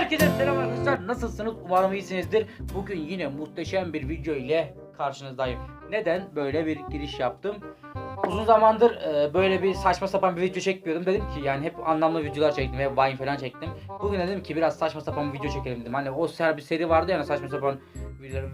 Herkese selam arkadaşlar. Nasılsınız? Umarım iyisinizdir. Bugün yine muhteşem bir video ile karşınızdayım. Neden böyle bir giriş yaptım? Uzun zamandır e, böyle bir saçma sapan bir video çekmiyordum. Dedim ki yani hep anlamlı videolar çektim ve Vine falan çektim. Bugün dedim ki biraz saçma sapan bir video çekelim dedim. Hani o ser bir seri vardı yani saçma sapan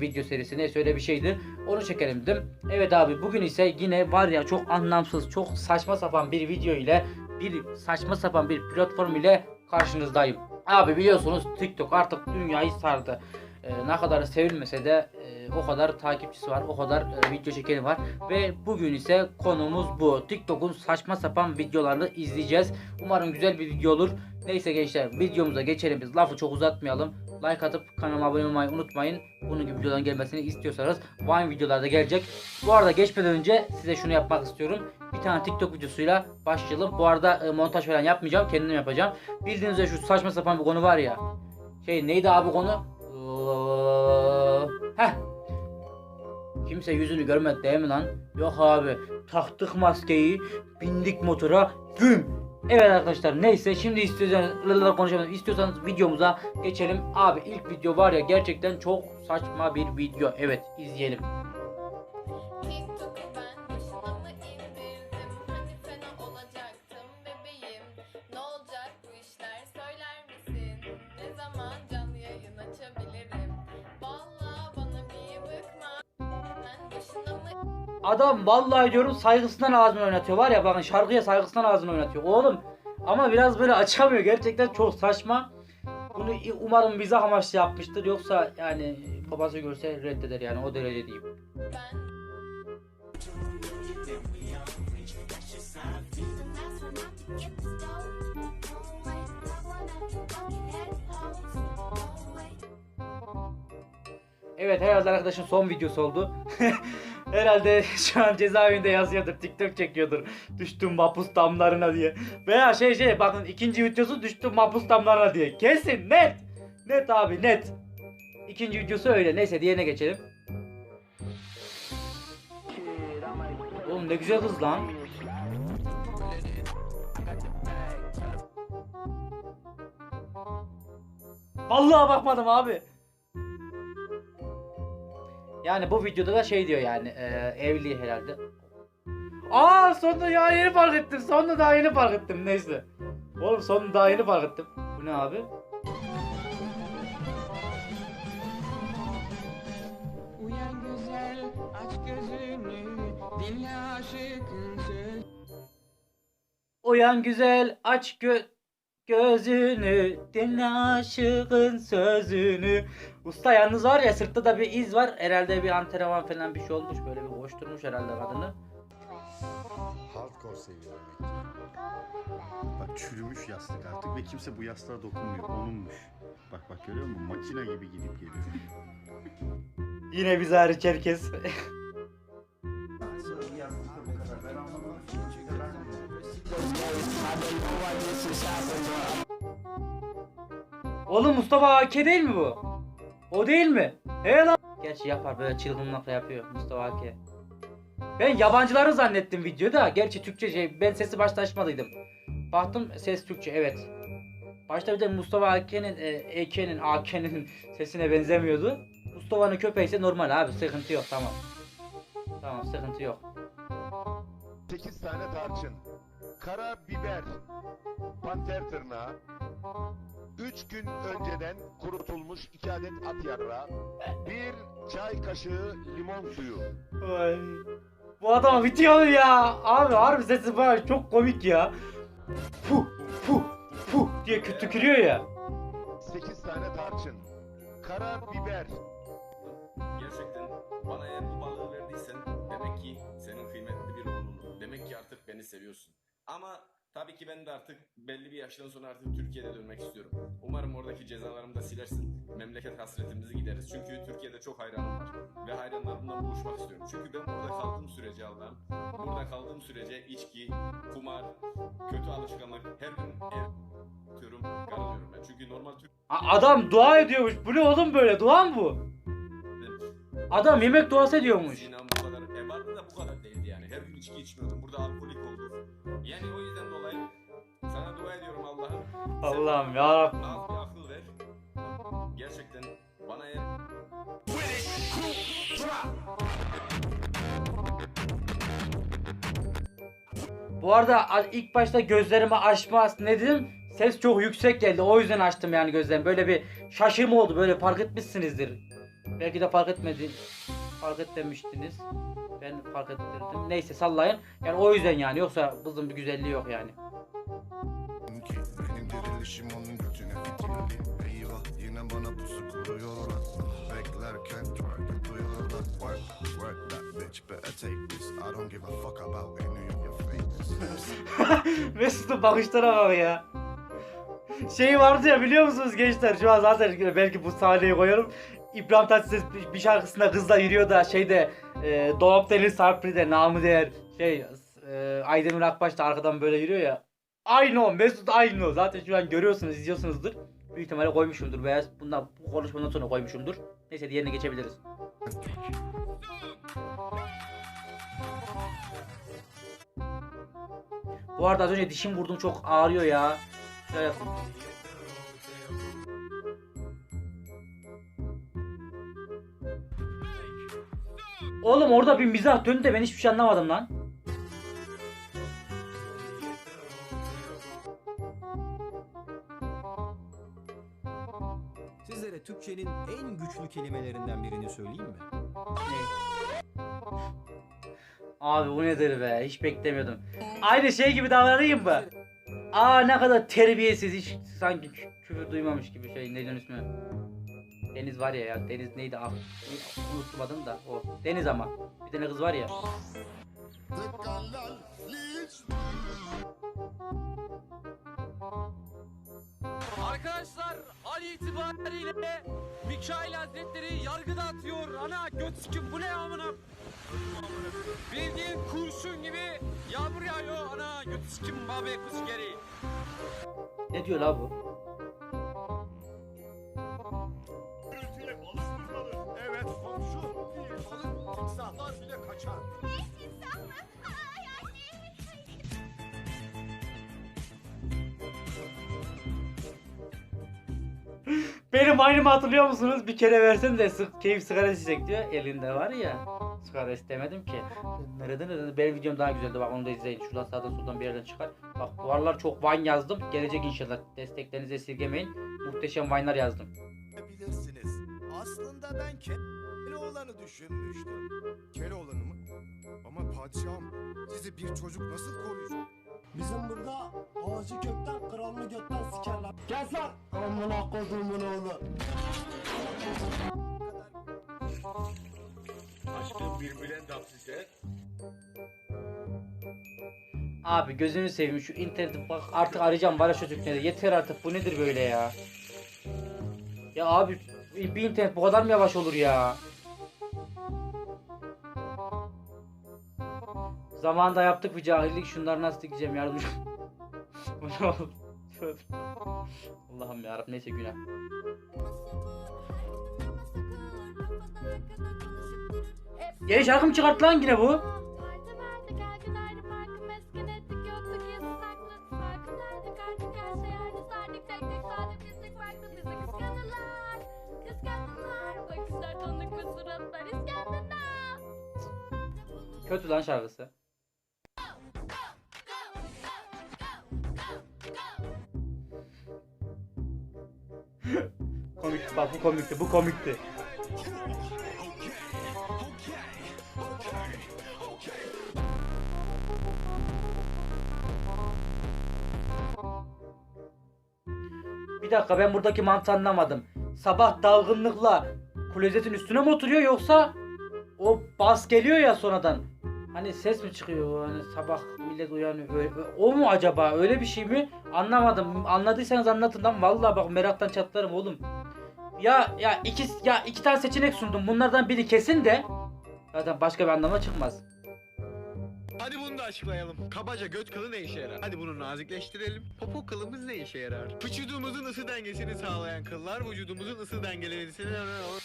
video, serisi neyse öyle bir şeydi. Onu çekelim dedim. Evet abi bugün ise yine var ya çok anlamsız, çok saçma sapan bir video ile bir saçma sapan bir platform ile karşınızdayım. Abi biliyorsunuz TikTok artık dünyayı sardı. Ee, ne kadar sevilmese de e, o kadar takipçisi var, o kadar e, video çekeni var ve bugün ise konumuz bu. TikTok'un saçma sapan videolarını izleyeceğiz. Umarım güzel bir video olur. Neyse gençler videomuza geçelim biz. Lafı çok uzatmayalım. Like atıp kanalıma abone olmayı unutmayın. Bunun gibi videoların gelmesini istiyorsanız Vine videolarda gelecek. Bu arada geçmeden önce size şunu yapmak istiyorum. Bir tane TikTok videosuyla başlayalım. Bu arada e, montaj falan yapmayacağım. Kendim yapacağım. Bildiğiniz üzere şu saçma sapan bir konu var ya. Şey neydi abi konu? Heh. Kimse yüzünü görmedi değil mi lan? Yok abi. Taktık maskeyi, bindik motora, güm. Evet arkadaşlar neyse şimdi istiyorsanız konuşalım. İstiyorsanız videomuza geçelim. Abi ilk video var ya gerçekten çok saçma bir video. Evet izleyelim. Zaman canlı yayın açabilirim? Vallahi bana bir bıkma. Ben başına Adam vallahi diyorum saygısından ağzını oynatıyor. Var ya bakın şarkıya saygısından ağzını oynatıyor. Oğlum ama biraz böyle açamıyor. Gerçekten çok saçma. Bunu umarım mizah amaçlı yapmıştır. Yoksa yani babası görse reddeder yani o derece diyeyim. ben Evet herhalde arkadaşın son videosu oldu. herhalde şu an cezaevinde yazıyordur. TikTok çekiyordur. Düştüm mahpus damlarına diye. Veya şey şey bakın ikinci videosu düştüm mahpus damlarına diye. Kesin net. Net abi net. İkinci videosu öyle. Neyse diğerine geçelim. Oğlum ne güzel kız lan. Vallahi bakmadım abi. Yani bu videoda da şey diyor yani e, evli herhalde. Aa sonunda ya yeni fark ettim. Sonunda daha yeni fark ettim neyse. Oğlum sonunda daha yeni fark ettim. Bu ne abi? Uyan güzel aç gözünü dinle aşıkın söz Uyan güzel aç gö gözünü dinle aşığın sözünü. Usta yalnız var ya sırtta da bir iz var. Herhalde bir antrenman falan bir şey olmuş. Böyle bir koşturmuş herhalde kadını. Hardcore seviyorum. Bak çürümüş yastık artık ve kimse bu yastığa dokunmuyor. Onunmuş. Bak bak görüyor musun? Makine gibi gidip geliyor. Yine biz hariç herkes. Oğlum Mustafa AK değil mi bu? O değil mi? He lan. Gerçi yapar böyle çılgınlıkla yapıyor Mustafa AK. Ben yabancıları zannettim videoda. Gerçi Türkçe şey ben sesi başta açmadıydım. Baktım ses Türkçe evet. Başta bir de Mustafa AK'nin e, EK'nin AK'nin sesine benzemiyordu. Mustafa'nın köpeği ise normal abi sıkıntı yok tamam. Tamam sıkıntı yok. 8 tane tarçın, kara biber, panter tırnağı, 3 gün önceden kurutulmuş 2 adet at yarrağı, 1 çay kaşığı limon suyu. Ay. Bu adam bitiyor ya. Abi harbi sesi bana çok komik ya. Puh puh puh diye kü- tükürüyor ya. 8 tane tarçın, kara biber, Gerçekten bana eğer bu balığı verdiysen demek ki senin kıymetli bir oğlun. Demek ki artık beni seviyorsun. Ama tabii ki ben de artık belli bir yaştan sonra artık Türkiye'de dönmek istiyorum. Umarım oradaki cezalarımı da silersin. Memleket hasretimizi gideriz. Çünkü Türkiye'de çok hayranım var. Ve hayranlarımla buluşmak istiyorum. Çünkü ben burada kaldığım sürece Allah'ım, burada kaldığım sürece içki, kumar, kötü alışkanlık her gün ev atıyorum, karılıyorum ben. Çünkü normal Türk A- adam dua ediyormuş. Bu ne oğlum böyle? Dua mı bu? Adam yemek duası ediyormuş. Sinan bu kadar e vardı da bu kadar değildi yani. Her gün içki içmiyordum. Burada olduk. Yani o yüzden dolayı sana dua ediyorum Allah'ım. Allah'ım ya Rabbim. Az bir akıl ver. Gerçekten bana eğer Bu arada ilk başta gözlerimi açma ne dedim? Ses çok yüksek geldi. O yüzden açtım yani gözlerimi. Böyle bir şaşırma oldu. Böyle fark etmişsinizdir. Belki de fark etmedi. Fark etmemiştiniz. Ben fark ettirdim. Neyse sallayın. Yani o yüzden yani. Yoksa kızın bir güzelliği yok yani. Benim dirilişim onun götüne fitilli Eyvah yine bana pusu kuruyorlar Beklerken twerk yapıyorlar Work, work that bitch better take this I don't give a fuck about any of your fakes Mesut'un bakışlara bak ya. Şey vardı ya biliyor musunuz gençler? Şu an zaten belki bu sahneyi koyarım. İbrahim Tatlıses bir- bir şarkısında kızla yürüyor da şeyde e, Dolap Deniz Sarpri'de namı değer şey e, Aydemir Akbaş da arkadan böyle yürüyor ya. Aynı o Mesut aynı o. Zaten şu an görüyorsunuz izliyorsunuzdur. Büyük ihtimalle koymuşumdur veya bundan bu konuşmadan sonra koymuşumdur. Neyse diğerine geçebiliriz. Bu arada az önce dişim vurdum çok ağrıyor ya. Şöyle yapayım. Oğlum orada bir mizah döndü de ben hiçbir şey anlamadım lan. Sizlere Türkçenin en güçlü kelimelerinden birini söyleyeyim mi? Abi bu nedir be? Hiç beklemiyordum. Aynı şey gibi davranayım mı? Aa ne kadar terbiyesiz hiç sanki kü- küfür duymamış gibi şey neyden ismi? Deniz var ya ya Deniz neydi ah unuttum adını da o Deniz ama bir tane kız var ya Arkadaşlar an itibariyle Mikail Hazretleri yargıda atıyor. Ana göt sikim bu ne amına? Bildiğin kurşun gibi yağmur yağıyor. Ana göt sikim babe kus geri. ne diyor la bu? Timsahlar bile kaçar Benim aynımı hatırlıyor musunuz? Bir kere versen de sık keyif sigara içecek diyor. Elinde var ya. Sigara istemedim ki. Nereden? Benim videom daha güzeldi. Bak onu da izleyin. Şuradan sağdan soldan bir yerden çıkar. Bak bu aralar çok Vine yazdım. Gelecek inşallah. Desteklerinizi esirgemeyin. Muhteşem Vine'lar yazdım. Bilirsiniz aslında ben Keloğlan'ı düşünmüştüm Keloğlan'ı mı? Ama padişahım sizi bir çocuk nasıl koruyacak? Bizim burada ağacı kökten kralını gökten sikerler. Kes lan! Amına koduğumun oğlu. Aşkım birbirine dapsise Abi gözünü seveyim şu interneti bak artık arayacağım var ya şu Türkleri. Yeter artık bu nedir böyle ya? Ya abi bir internet bu kadar mı yavaş olur ya? Zamanında yaptık bir cahillik şunları nasıl dikeceğim yardımcı. Bu ne? Tövbe. Allah'ım yarabbim neyse günah. Yeni şarkı mı çıkarttı lan yine bu? Parti verdik erkelerdi komikti bu komikti. Bir dakika ben buradaki mantığı anlamadım. Sabah dalgınlıkla klozetin üstüne mi oturuyor yoksa o bas geliyor ya sonradan. Hani ses mi çıkıyor? Hani sabah millet uyanıyor. O mu acaba? Öyle bir şey mi? Anlamadım. Anladıysanız anlatın lan. Vallahi bak meraktan çatlarım oğlum ya ya iki ya iki tane seçenek sundum. Bunlardan biri kesin de. Zaten başka bir anlama çıkmaz Hadi bunu da açıklayalım. Kabaca göt kılı ne işe yarar? Hadi bunu nazikleştirelim. Popo kılımız ne işe yarar? Vücudumuzun ısı dengesini sağlayan kıllar vücudumuzun ısı dengelemesini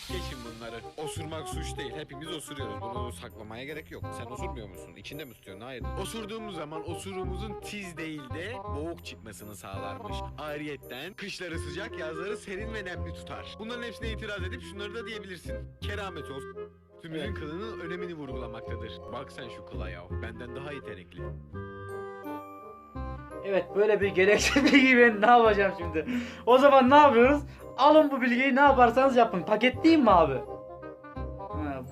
geçin bunları. Osurmak suç değil. Hepimiz osuruyoruz. Bunu saklamaya gerek yok. Sen osurmuyor musun? İçinde mi tutuyorsun? Hayır. Osurduğumuz zaman osurumuzun tiz değil de boğuk çıkmasını sağlarmış. Ayrıyetten kışları sıcak, yazları serin ve nemli tutar. Bunların hepsine itiraz edip şunları da diyebilirsin. Keramet olsun. Tümünün kılının önemini vurgulamaktadır. Bak sen şu kıla ya. Benden daha yetenekli. Evet böyle bir gereksiz bilgi ben ne yapacağım şimdi? O zaman ne yapıyoruz? Alın bu bilgiyi ne yaparsanız yapın. Paketleyeyim mi abi?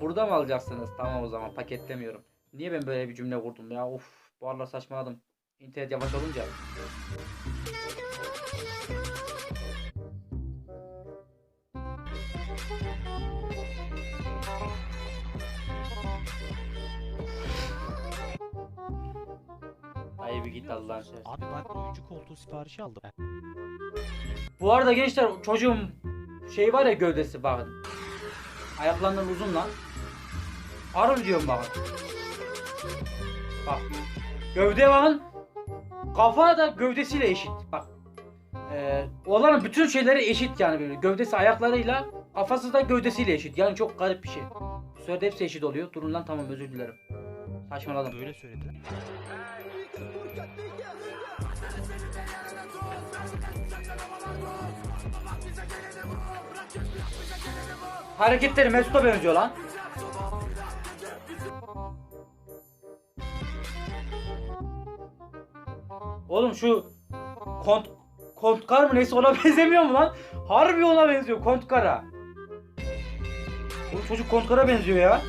Burada mı alacaksınız? Tamam o zaman paketlemiyorum. Niye ben böyle bir cümle kurdum ya? Of bu aralar saçmaladım. İnternet yavaş olunca. Ay bir git Allah'ın seversen. Abi ben oyuncu koltuğu siparişi aldım. Bu arada gençler çocuğum şey var ya gövdesi bakın. Ayaklarından uzun lan. Arı diyorum bakın. Bak. Gövde bakın. Kafa da gövdesiyle eşit. Bak. Ee, olanın bütün şeyleri eşit yani böyle. Gövdesi ayaklarıyla kafası da gövdesiyle eşit. Yani çok garip bir şey. Bu sefer de hepsi eşit oluyor. Durun lan tamam özür dilerim. Saçmaladım. Böyle söylediler. Hareketleri Mesut'a benziyor lan. Oğlum şu kont kontkar mı neyse ona benzemiyor mu lan? Harbi ona benziyor kontkara. Bu çocuk kontkara benziyor ya.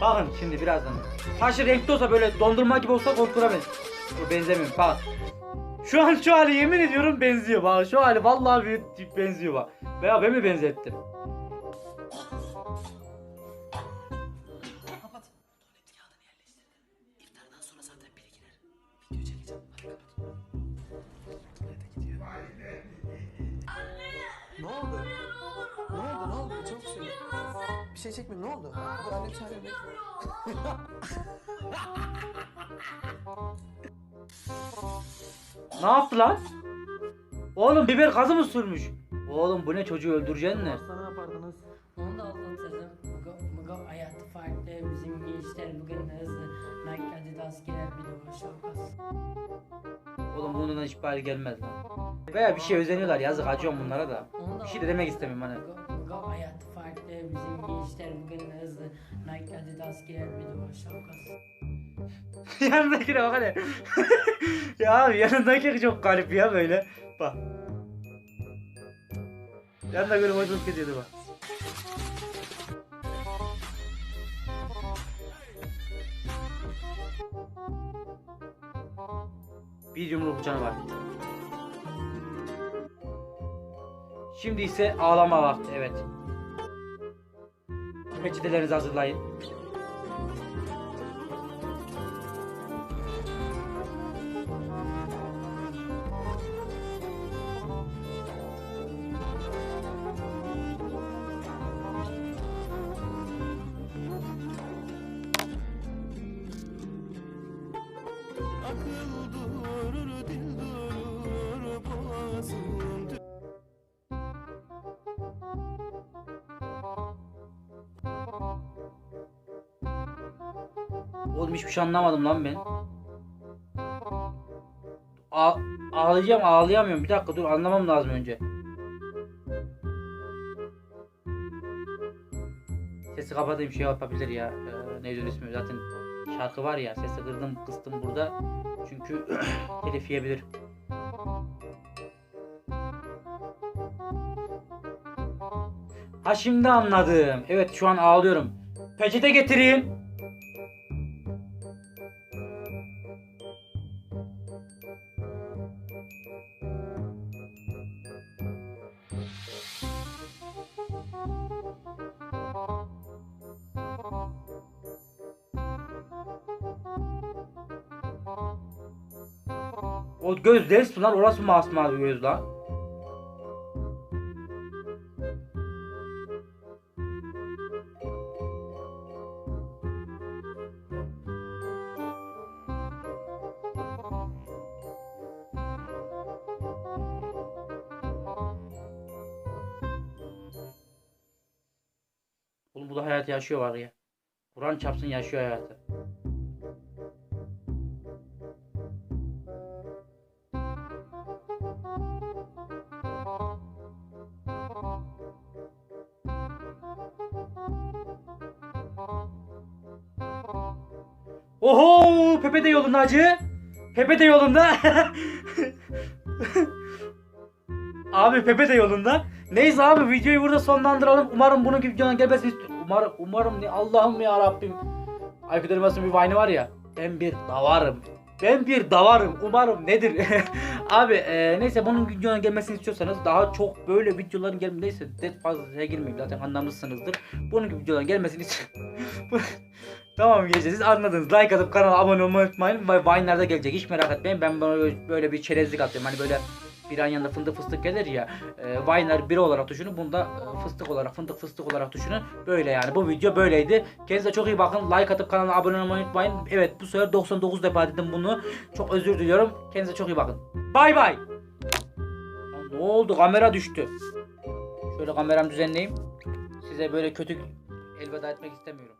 Bakın şimdi birazdan. Saçı renkli olsa böyle dondurma gibi olsa kontkara benziyor. Benzemiyor bak. Şu an şu hali yemin ediyorum benziyor bak. Şu hali vallahi bir benziyor bak. Veya ben mi benzettim? Bir şey çekme. Ne oldu? Çağırıyor. bekle. Ne yaptı lan? Oğlum biber gazı mı sürmüş? Oğlum bu ne çocuğu öldüreceksin ne? Ne yapardınız? Onu da anlatırım. Bugün, bugün hayatı farklı. Bizim gençler bugün hızlı. Nike Adidas girer bir de. Oğlum bundan hiçbir hal gelmez lan. Veya bir şey özeniyorlar yazık acıyorum bunlara da Bir şey de demek istemiyorum hani. Bugün hayatı farklı. Bizim gençler bugün hızlı. Nike Adidas girer bir boş olmaz. Yanındakine bak hele. ya abi yanındaki çok garip ya böyle. Bak. Yanında böyle hoşuma gidiyordu bak. Bir yumruk canı var. Şimdi ise ağlama vakti evet. Peçetelerinizi hazırlayın. Oğlum hiçbir şey anlamadım lan ben. A ağlayacağım ağlayamıyorum. Bir dakika dur anlamam lazım önce. Sesi kapatayım şey yapabilir ya. Ee, neydi ismi zaten şarkı var ya. Sesi kırdım kıstım burada. Çünkü telif yiyebilir. Ha şimdi anladım. Evet şu an ağlıyorum. Peçete getireyim. O göz ders lan orası masmavi göz lan. Oğlum bu da hayat yaşıyor var ya. Kur'an çapsın yaşıyor hayatı. Oho Pepe de yolunda acı. Pepe de yolunda. abi Pepe de yolunda. Neyse abi videoyu burada sonlandıralım. Umarım bunun gibi videonun gelmesini. Umarım, umarım ne Allah'ım ya Rabbim. Aykut Elmas'ın bir vine'ı var ya. Ben bir davarım. Ben bir davarım. Umarım nedir? Abi e, neyse bunun videonun gelmesini istiyorsanız daha çok böyle videoların gelmesi neyse fazla girmeyeyim zaten anlamışsınızdır. Bunun gibi videoların gelmesini istiyorum. tamam gençler siz anladınız. Like atıp kanala abone olmayı unutmayın. Vine'larda gelecek hiç merak etmeyin. Ben böyle, böyle bir çerezlik atıyorum. Hani böyle bir an yanında fındık fıstık gelir ya. E, Vine'lar biri olarak düşünün. Bunda e, fıstık olarak fındık fıstık olarak düşünün. Böyle yani bu video böyleydi. Kendinize çok iyi bakın. Like atıp kanala abone olmayı unutmayın. Evet bu sefer 99 defa dedim bunu. Çok özür diliyorum. Kendinize çok iyi bakın. Bay bay. Ne oldu? Kamera düştü. Şöyle kameramı düzenleyeyim. Size böyle kötü elveda etmek istemiyorum.